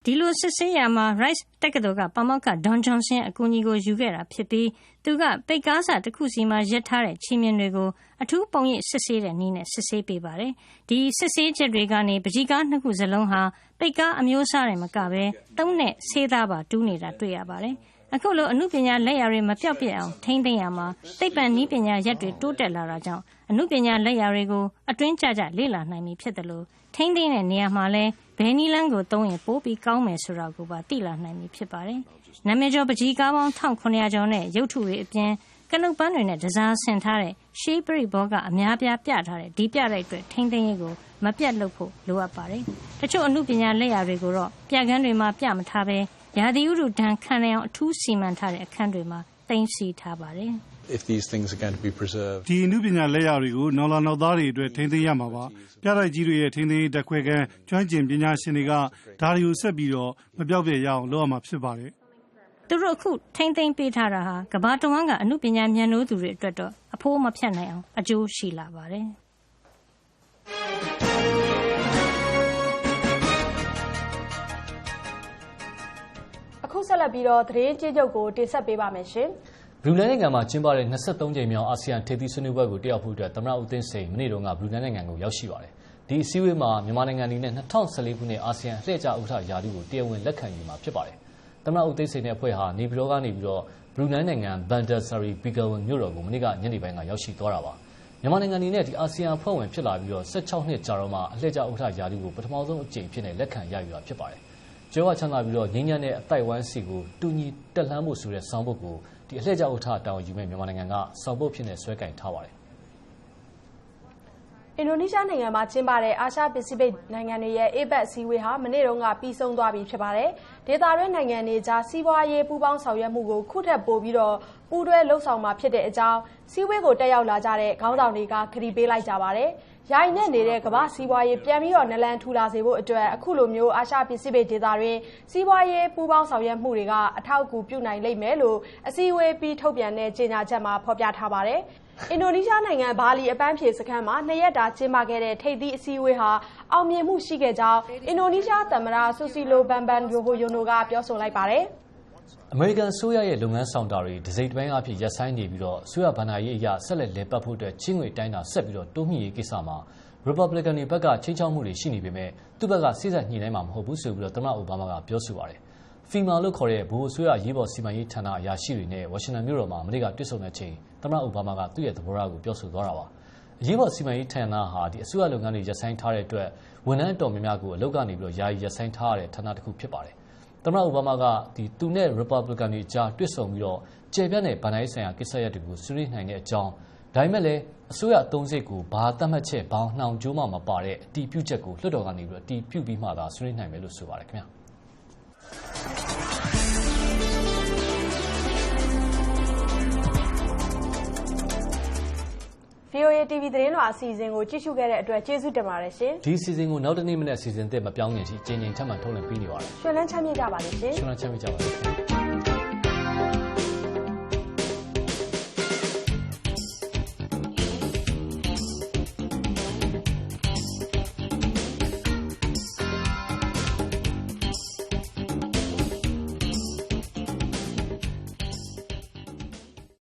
ဒီလိုစစ်ဆေးရမှာ Rice တက္ကသိုလ်က ပါမောက္ခ Don Johnson ရဲ့ အကူအညီကို ယူခဲ့တာဖြစ်ပြီး သူက ပိတ်ကားစာတစ်ခုစီမှာရပ်ထားတဲ့ ချီမြင်တွေကို အထူးပုံရိပ်စစ်ဆေးတဲ့နည်းနဲ့ စစ်ဆေးပေးပါတယ်။ဒီစစ်ဆေးချက်တွေကနေပကြီးကားနှစ်ခုစလုံးဟာ ပိတ်ကားအမျိုးအစားတွေမကဘဲသုံးနဲ့ဆေးသားပါ တူးနေတာ တွေ့ရပါတယ်။အခုလိုအမှုပညာလက်ရာတွေ မပြောက်ပြက်အောင် ထိမ့်သိမ်းရမှာ သိပ္ပံနည်းပညာရက်တွေ တိုးတက်လာတာကြောင့်အမှုပညာလက်ရာတွေကို အတွင်းကျကျ လေ့လာနိုင်ပြီဖြစ်တယ်လို့ထိမ့်သိမ်းတဲ့နေရာမှာလဲ ဘယ်နည်းလမ်းကိုသုံးရင် ပိုပြီးကောင်းမယ်ဆိုတာကိုပါ သိလာနိုင်ပြီ ဖြစ်ပါတယ်။နာမည်ကျော်ပကြီးကားပေါင်း1900ကျော်နဲ့ ရုပ်ထုတွေအပြင် ကနုတ်ပန်းတွေနဲ့ဒဇာဆင်ထားတဲ့ ရှေးပရိဘောကအများပြား ပြထားတဲ့ ဒီပြတိုက်အတွက် ထိမ့်သိမ်းရေးကို မပြတ်လုပ်ဖို့ လိုအပ်ပါတယ်။တချို့အမှုပညာလက်ရာတွေကိုတော့ ပြကန်းတွေမှာ ပြမထားဘဲ ရာသီဥတုဒဏ်ခံနိုင်အောင် အထူးစီမံထားတဲ့ အခန်းတွေမှာ သိမ်းဆည်းထားပါတယ်။ if these things are going to be preserved. ဒီအမှုပညာလက်ရာတွေကိုနော်လာနောက်သားတွေအတွက်ထိန်းသိမ်းရမှာပါပြတိုက်ကြီးတွေရဲ့ထိန်းသိမ်းရေးတက်ခွဲကန်းကျွမ်းကျင်ပညာရှင်တွေကဒါတွေကိုဆက်ပြီးတော့မပြောက်ပြဲရအောင်လုပ်ရမှာဖြစ်ပါတယ်သူတို့အခုထိမ့်သိမ့်ပေးထားတာဟာကဘာတဝန်းကအမှုပညာဉာဏ်နိုးသူတွေအတွက်တော့အဖိုးမဖြတ်နိုင်အောင်အကျိုးရှိလာပါတယ်။အခုဆက်လက်ပြီးတော့သတင်းကြေးချုပ်ကိုတင်ဆက်ပေးပါမယ်ရှင် ဘရူနိုင်းနိုင်ငံမှာကျင်းပတဲ့23ကြိမ်မြောက် အာဆီယံထိပ်သီးဆွေးနွေးပွဲကို တက်ရောက်ဖို့အတွက်သမ္မတဦးသိန်းစိန် မနေ့တုန်းကဘရူနိုင်းနိုင်ငံကို ရောက်ရှိပါတယ်။ဒီအစည်းအဝေးမှာ မြန်မာနိုင်ငံအနေနဲ့2014ခုနှစ် အာဆီယံအလှည့်ကျဥက္ကဋ္ဌရာထူးကို တရားဝင်လက်ခံယူမှာ ဖြစ်ပါတယ်။သမ္မတဦးသိန်းစိန်နဲ့အဖွဲ့ဟာ နေပြည်တော်ကနေပြီးတော့ဘရူနိုင်းနိုင်ငံဘန်ဒါဆာရီဘီဂလဝင်မြို့တော်ကို မနေ့ကညနေပိုင်းက ရောက်ရှိသွားတာပါ။မြန်မာနိုင်ငံအနေနဲ့ဒီအာဆီယံအဖွဲ့ဝင်ဖြစ်လာပြီးတော့16နှစ်ကြာတော့မှ အလှည့်ကျဥက္ကဋ္ဌရာထူးကို ပထမဆုံးအကြိမ်ဖြစ်နေလက်ခံရယူတာဖြစ်ပါတယ်။ကျောဝချမ်းသာပြီးတော့ငင်းညံ့တဲ့အတိုက်ဝမ်းစီကိုတူညီတက်လှမ်းဖို့ဆိုတဲ့ ဆောင်းပုတ်ကို ဒီအလှည့်ကျဥက္ကဋ္ဌတောင်းယူမဲ့မြန်မာနိုင်ငံကဆောင်းပုတ်ဖြစ်နေဆွဲကင်ထားပါတယ် အင်ဒိုနီးရှားနိုင်ငံမှာကျင်းပတဲ့ အာရှပစိဖိတ်နိုင်ငံတွေရဲ့ APEC အစည်းအဝေးဟာ မနေ့တုန်းက ပြီးဆုံးသွားပြီဖြစ်ပါတယ်။ဒေသတွင်းနိုင်ငံတွေကြား စီးပွားရေးပူးပေါင်းဆောင်ရွက်မှုကို ခုထပ်ပို့ပြီးတော့ ပူးတွဲလှုပ်ဆောင်မှာဖြစ်တဲ့အကြောင်းစီးဝေးကို တက်ရောက်လာကြတဲ့ ခေါင်းဆောင်တွေကခရီးပေးလိုက်ကြပါတယ်။ရိုင်းနဲ့နေတဲ့ ကမ္ဘာစီးပွားရေး ပြန်ပြီးတော့နလန်ထူလာစေဖို့အတွက် အခုလိုမျိုး အာရှပစိဖိတ်ဒေသတွင်း စီးပွားရေးပူးပေါင်းဆောင်ရွက်မှုတွေက အထောက်အကူပြုနိုင်လိမ့်မယ်လို့ အစည်းအဝေးပြီး ထုတ်ပြန်တဲ့ ကြေညာချက်မှာ ဖော်ပြထားပါတယ်။ အင်ဒိုနီးရှားနိုင်ငံဘာလီအပန်းဖြေစခန်းမှာနှစ်ရက်တာကျင်းပခဲ့တဲ့ထိပ်သီးအစည်းအဝေးဟာအောင်မြင်မှုရှိခဲ့ကြောင်းအင်ဒိုနီးရှားသမ္မတဆူစီလိုဘန်ဘန်ယိုဟိုယိုနိုကပြောဆိုလိုက်ပါတယ်။အမေရိကန်အစိုးရရဲ့လုပ်ငန်းဆောင်တာတွေဒစိမ့်ပိုင်းအဖြစ်ရပ်ဆိုင်းနေပြီးတော့အစိုးရဗဏ္ဍာရေးအရာဆက်လက်လည်ပတ်ဖို့အတွက်ချင်းငွေတိုင်းတာဆက်ပြီးတော့တိုးမြှင့်ရေးကိစ္စမှာ Republican တွေဘက်ကချင်းချောက်မှုတွေရှိနေပေမဲ့သူ့ဘက်ကစိစက်ညှိနှိုင်းမှာမဟုတ်ဘူးဆိုပြီးတော့သမ္မတအိုဘားမားကပြောဆိုပါတယ်။ FEMA လို့ခေါ်တဲ့ဗဟိုအစိုးရရေးပေါ်စီမံရေးဌာနအရာရှိတွေနဲ့ဝါရှင်တန်မြို့တော်မှာမနေ့ကတွေ့ဆုံတဲ့ချိန် သမ္မတအိုဘားမားကသူ့ရဲ့သဘောထားကိုပြောဆိုသွားတာပါ။အရေးပေါ်စီမံရေးဌာနဟာဒီအစိုးရလုပ်ငန်းတွေရပ်ဆိုင်းထားတဲ့အတွက်ဝန်ထမ်းတော်များများကိုအလုပ်ကနေပြီးတော့ယာယီရပ်ဆိုင်းထားရတဲ့ဌာနတစ်ခုဖြစ်ပါတယ်။သမ္မတအိုဘားမားကဒီသူနဲ့ Republican တွေကြားတွေ့ဆုံပြီးတော့ကျေပြန့်တဲ့ဗဏ္ဍာရေးဆိုင်ရာကိစ္စရပ်တွေကိုဆွေးနွေးနိုင်တဲ့အကြောင်းဒါပေမဲ့လည်းအစိုးရအသုံးစရိတ်ကိုဘာသတ်မှတ်ချက်ဘောင်နှောင်ကြိုးမှမပါတဲ့အတီးပြုတ်ချက်ကိုလွှတ်တော်ကနေပြီးတော့အတီးပြုတ်ပြီးမှသာဆွေးနွေးနိုင်မယ်လို့ဆိုပါတယ်ခင်ဗျာ။ VOA TV သတင်းတော်အစီအစဉ်ကိုကြည့်ရှုခဲ့တဲ့အတွက်ကျေးဇူးတင်ပါတယ်ရှင်ဒီအစီအစဉ်ကိုနောက်တစ်နေ့မနေ့အစီအစဉ်သစ်မပြောင်းခင်အထိအချိန်ချင်းထပ်မံထုတ်လွှင့်ပေးနေပါတယ်။ရှင်လန်းချမ်းမြေ့ကြပါလိမ့်ရှင်။ကျွန်တော်ချမ်းမြေ့ကြပါစေခင်ဗျာ